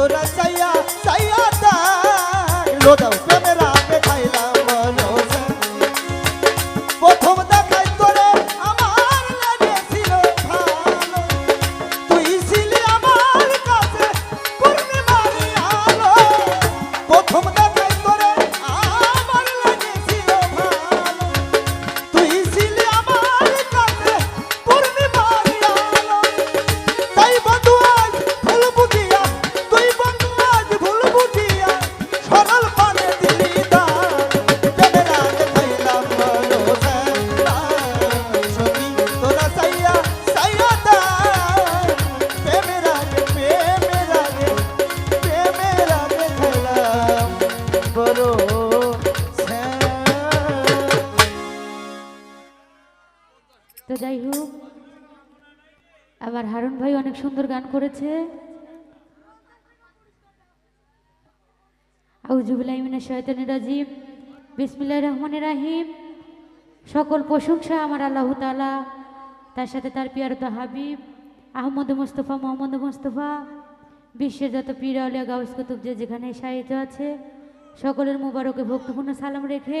তোরা চাইয়া চাইয়া দেখ লোদাও সুন্দর গান করেছে। রাহিম। সকল প্রশংসা আমার আল্লাহ তাআলা, তার সাথে তার পিয়ারত হাবিব, আহমদ মুস্তফা, মোহাম্মদ মুস্তফা, বিশ্বের যত পীর আলিয়া গাউস, কুতুব, যে যেখানে সাহিত্য আছে, সকলের মুবারকে ভক্তপূর্ণ সালাম রেখে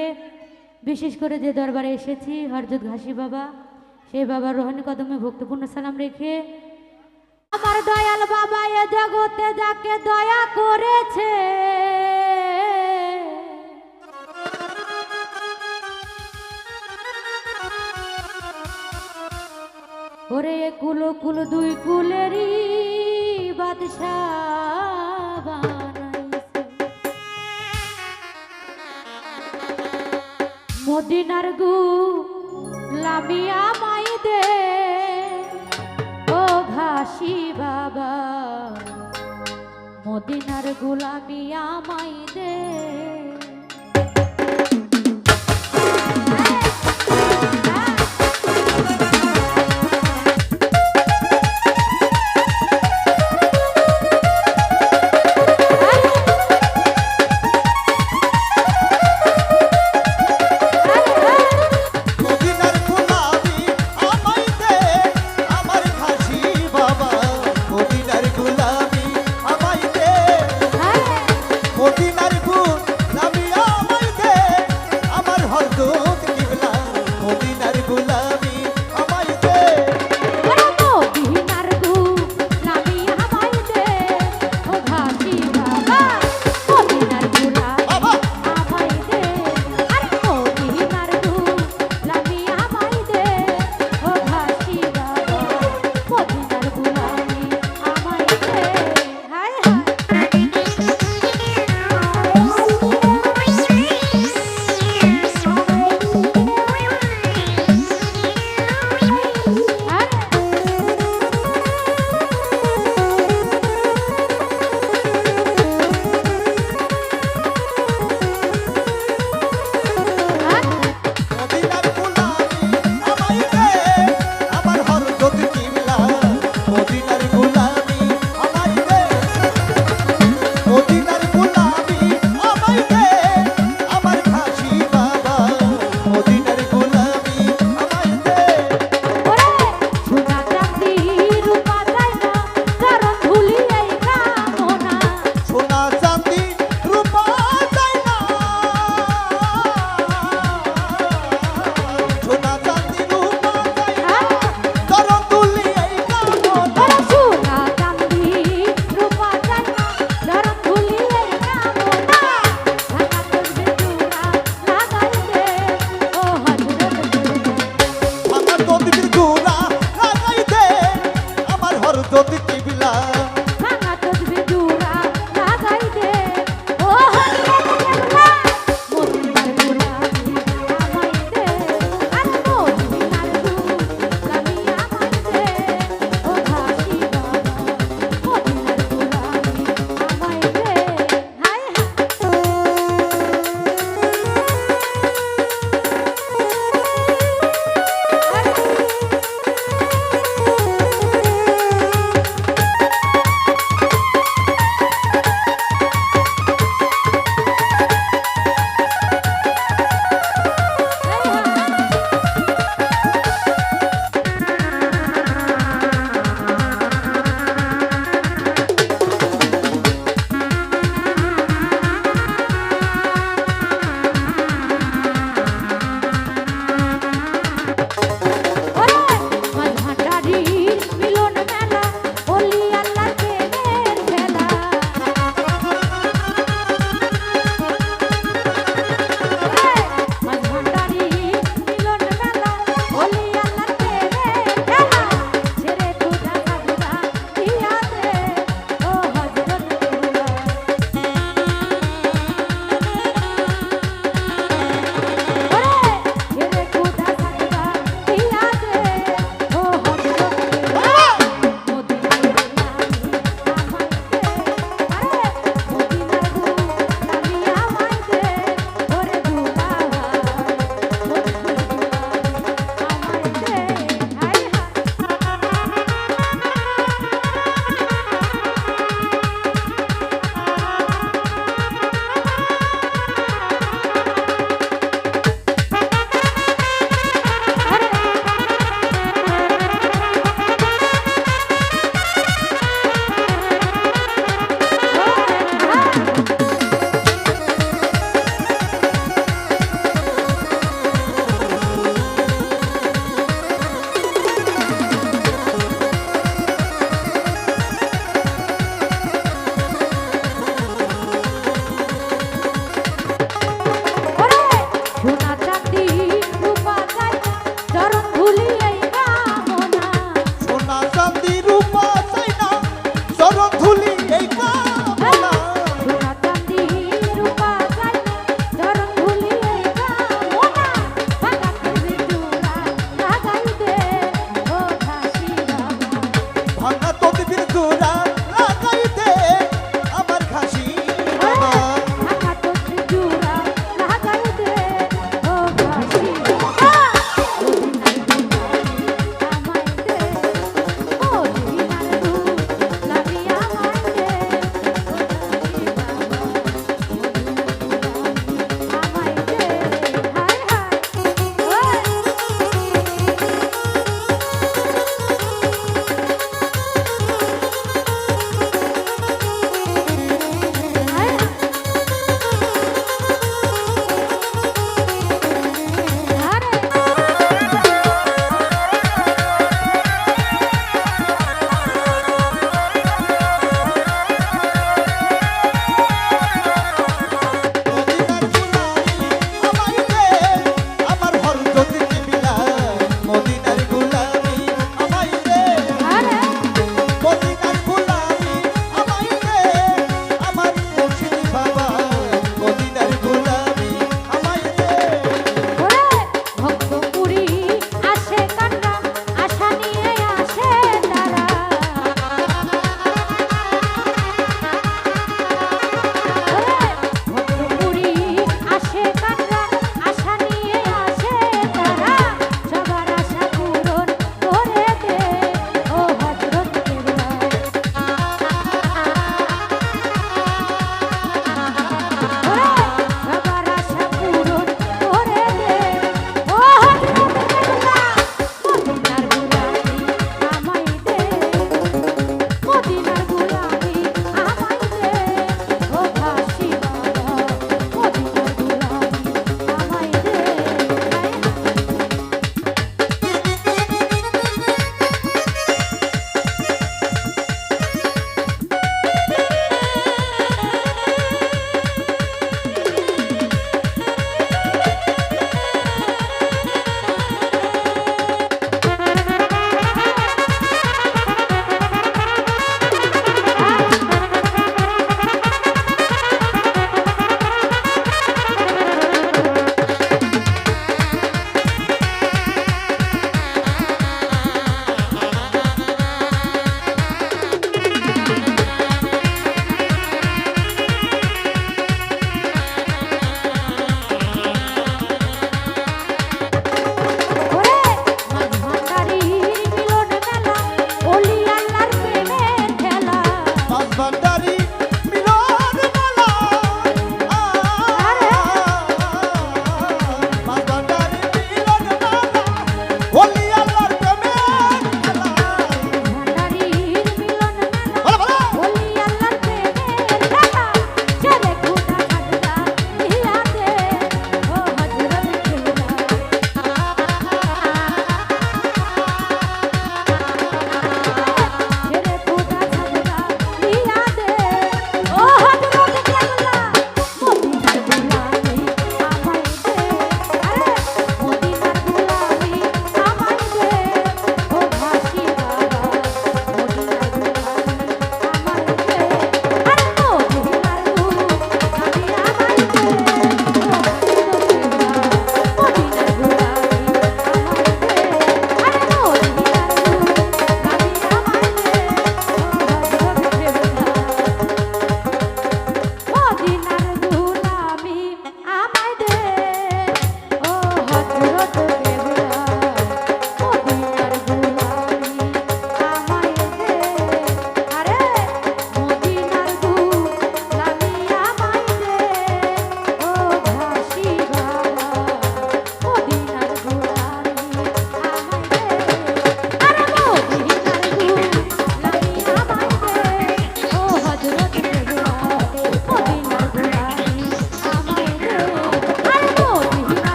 বিশেষ করে যে দরবারে এসেছি, হরজত ঘাসি বাবা, সেই বাবার রোহানি কদমে ভক্তপূর্ণ সালাম রেখে আমার দয়াল বাবা এ জগতে যাকে দয়া করেছে। ওরে কুলো কুল দুই কুলেরই বাদশাহ মদিনার গু লামিয়া মাই দে ও ঘাসি বাবা। মদিনার গোলামি মাই দে।